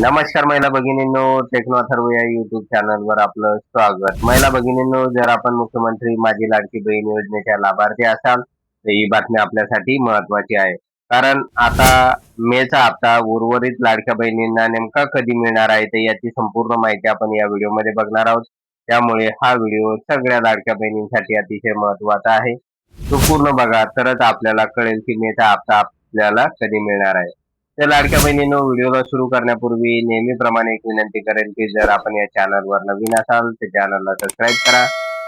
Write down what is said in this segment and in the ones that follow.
नमस्कार महिला भगिनींनो टेक्नो अथर्व या युट्यूब चॅनलवर आपलं स्वागत. महिला भगिनींनो जर आपण मुख्यमंत्री माझी लाडकी बहीण योजनेच्या लाभार्थी असाल तर ही बातमी आपल्यासाठी महत्वाची आहे. कारण आता मेचा हप्ता उर्वरित लाडक्या बहिणींना नेमका कधी मिळणार आहे तर याची संपूर्ण माहिती आपण या व्हिडिओमध्ये बघणार आहोत. त्यामुळे हा व्हिडिओ सगळ्या लाडक्या बहिणींसाठी अतिशय महत्त्वाचा आहे. तो पूर्ण बघा तरच आपल्याला कळेल की मेचा हप्ता आपल्याला कधी मिळणार आहे. तर लाडक्या बहिणीनो व्हिडिओला सुरू करण्यापूर्वी नेहमीप्रमाणे एक विनंती करेल की जर आपण या चॅनलवर नवीन असाल तर चॅनलला सबस्क्राईब करा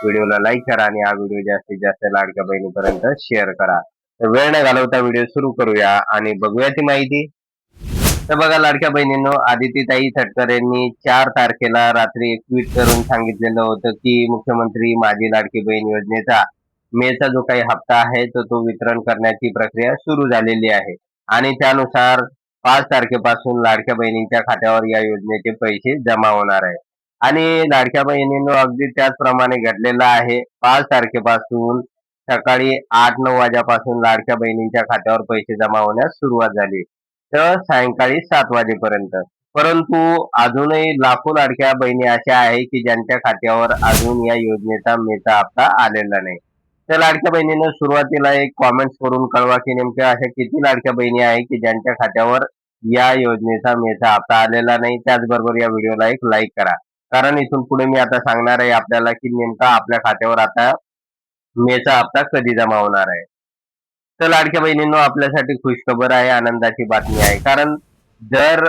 व्हिडिओला लाईक करा आणि हा व्हिडिओ जास्तीत जास्त लाडक्या बहिणीपर्यंत शेअर करा. तर वेळ न घालवता व्हिडिओ सुरू करूया आणि बघूया ती माहिती. तर बघा लाडक्या बहिणींनो आदितीताई तटकर यांनी चार तारखेला रात्री एक ट्विट करून सांगितलेलं होतं की मुख्यमंत्री माझी लाडकी बहीण योजनेचा मेचा जो काही हप्ता आहे तो तो वितरण करण्याची प्रक्रिया सुरू झालेली आहे. आणि त्यानुसार पाच तारखेपासून लाडक्या बहिणींच्या खात्यावर या योजनेचे पैसे जमा होणार आहे. आणि लाडक्या बहिणींनो अगदी त्याचप्रमाणे घडलेलं आहे. पाच तारखेपासून सकाळी आठ नऊ वाजेपासून लाडक्या बहिणींच्या खात्यावर पैसे जमा होण्यास सुरुवात झाली. तर सायंकाळी सात वाजेपर्यंत. परंतु अजूनही लाखो लाडक्या बहिणी अशा आहे की ज्यांच्या खात्यावर अजून या योजनेचा मेचा हप्ता आलेला नाही. त्या लाडक्या बहिणीनं सुरुवातीला एक कॉमेंट्स करून कळवा की नेमक्या अशा किती लाडक्या बहिणी आहे की ज्यांच्या खात्यावर या योजनेचा मेचा हप्ता आलेला नाही. त्याचबरोबर या व्हिडिओला एक लाईक करा. कारण इथून पुढे मी आता सांगणार आहे आपल्याला की नेमका आपल्या खात्यावर आता मेचा हप्ता कधी जमा होणार आहे. तर लाडक्या बहिणींनो आपल्यासाठी खुशखबर आहे आनंदाची बातमी आहे. कारण जर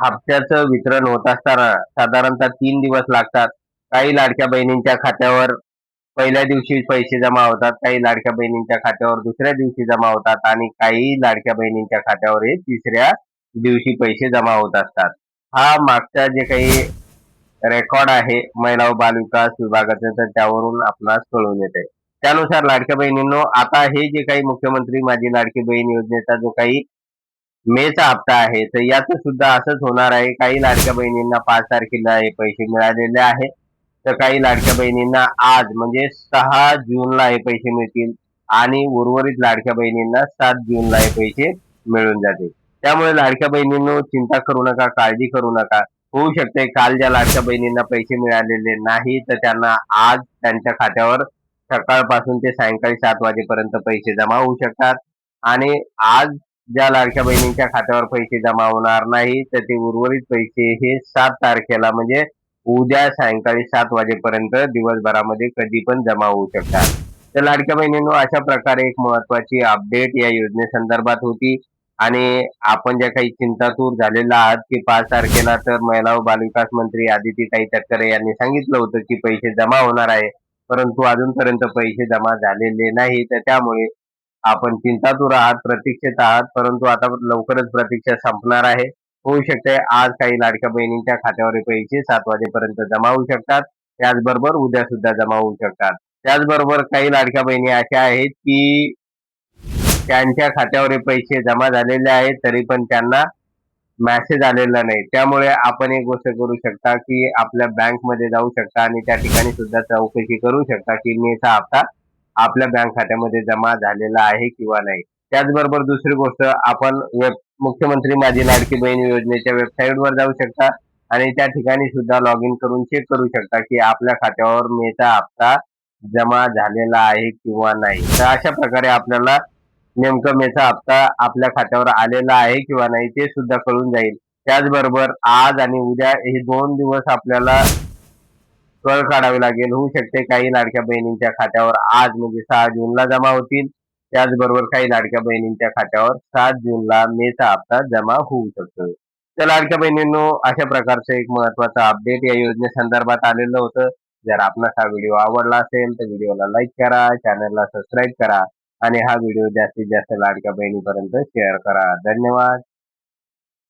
हप्त्याचं वितरण होत असताना साधारणतः तीन दिवस लागतात. काही लाडक्या बहिणींच्या खात्यावर पहिल्या दिवशी पैसे जमा होतात काही लाडक्या बहिणींच्या खात्यावर दुसऱ्या दिवशी जमा होतात आणि काही लाडक्या बहिणींच्या खात्यावर हे तिसऱ्या दिवशी पैसे जमा होत असतात. हा मागचा जे काही रेकॉर्ड आहे महिला व बालविकास विभागाचं तर त्यावरून आपणास कळून येते त्यानुसार लाडक्या बहिणींनो आता हे जे काही मुख्यमंत्री माझी लाडकी बहीण योजनेचा जो काही मेचा हप्ता आहे तर याचं सुद्धा असंच होणार आहे. काही लाडक्या बहिणींना पाच तारखेला हे पैसे मिळालेले आहे. तर काही लाडक्या बहिणींना आज म्हणजे सहा जूनला हे पैसे मिळतील आणि उर्वरित लाडक्या बहिणींना सात जूनला हे पैसे मिळून जातील. त्यामुळे लाडक्या बहिणींनो चिंता करू नका काळजी करू नका. होऊ शकते काल ज्या लाडक्या बहिणींना पैसे मिळालेले नाही तर त्यांना आज त्यांच्या खात्यावर सकाळपासून ते सायंकाळी सात वाजेपर्यंत पैसे जमा होऊ शकतात. आणि आज ज्या लाडक्या बहिणींच्या खात्यावर पैसे जमा होणार नाही तर ते उर्वरित पैसे हे सात तारखेला म्हणजे उद्या सायंकाळी सात वाजेपर्यंत दिवसभरामध्ये कधी पण जमा होऊ शकतात तर लाडक्या बहिणींनो अशा प्रकारे एक महत्वाची अपडेट या योजनेसंदर्भात होती. आणि आपण ज्या काही चिंतातूर झालेला आहात की पाच तारखेला तर महिला व बालविकास मंत्री आदितीताई तटकरे यांनी सांगितलं होतं की पैसे जमा होणार आहे. परंतु अजूनपर्यंत पैसे जमा झालेले नाही तर त्यामुळे आपण चिंतातूर आहात प्रतीक्षेत आहात. परंतु आता लवकरच प्रतीक्षा संपणार आहे. होऊ शकते. आज काही लाडक्या बहिणींच्या खात्यावर पैसे सात वाजेपर्यंत जमा होऊ शकतात. त्याचबरोबर उद्या सुद्धा जमा होऊ शकतात. त्याचबरोबर काही लाडक्या बहिणी अशा आहेत की त्यांच्या खात्यावर पैसे जमा झालेले आहेत तरी पण त्यांना मेसेज आलेला नाही. त्यामुळे आपण एक गोष्ट करू शकता की आपल्या बँकमध्ये जाऊ शकता आणि त्या ठिकाणी सुद्धा चौकशी करू शकता की मेचा हप्ता आपल्या बँक खात्यामध्ये जमा झालेला आहे किंवा नाही. त्याचबरोबर दुसरी गोष्ट आपण वेब मुख्यमंत्री माझी लाडकी बहीण योजनेच्या वेबसाईटवर जाऊ शकता आणि त्या ठिकाणी सुद्धा लॉग इन करून चेक करू शकता की आपल्या खात्यावर मेचा हप्ता जमा झालेला आहे किंवा नाही. तर अशा प्रकारे आपल्याला नेमकं मेचा हप्ता आपल्या खात्यावर आलेला आहे किंवा नाही ते सुद्धा कळून जाईल. त्याचबरोबर आज आणि उद्या हे दोन दिवस आपल्याला कळ काढावी लागेल. होऊ शकते काही लाडक्या बहिणींच्या खात्यावर आज म्हणजे सहा जूनला जमा होतील. त्याचबरोबर काही लाडक्या बहिणींच्या खात्यावर सात जूनला मेचा हप्ता जमा होऊ शकतो. तर लाडक्या बहिणींनो अशा प्रकारचं एक महत्वाचं अपडेट या योजनेसंदर्भात आलेलं होतं. जर आपणास हा व्हिडिओ आवडला असेल तर व्हिडिओला लाईक करा चॅनलला सबस्क्राईब करा आणि हा व्हिडिओ जास्तीत जास्त लाडक्या बहिणीपर्यंत शेअर करा. धन्यवाद.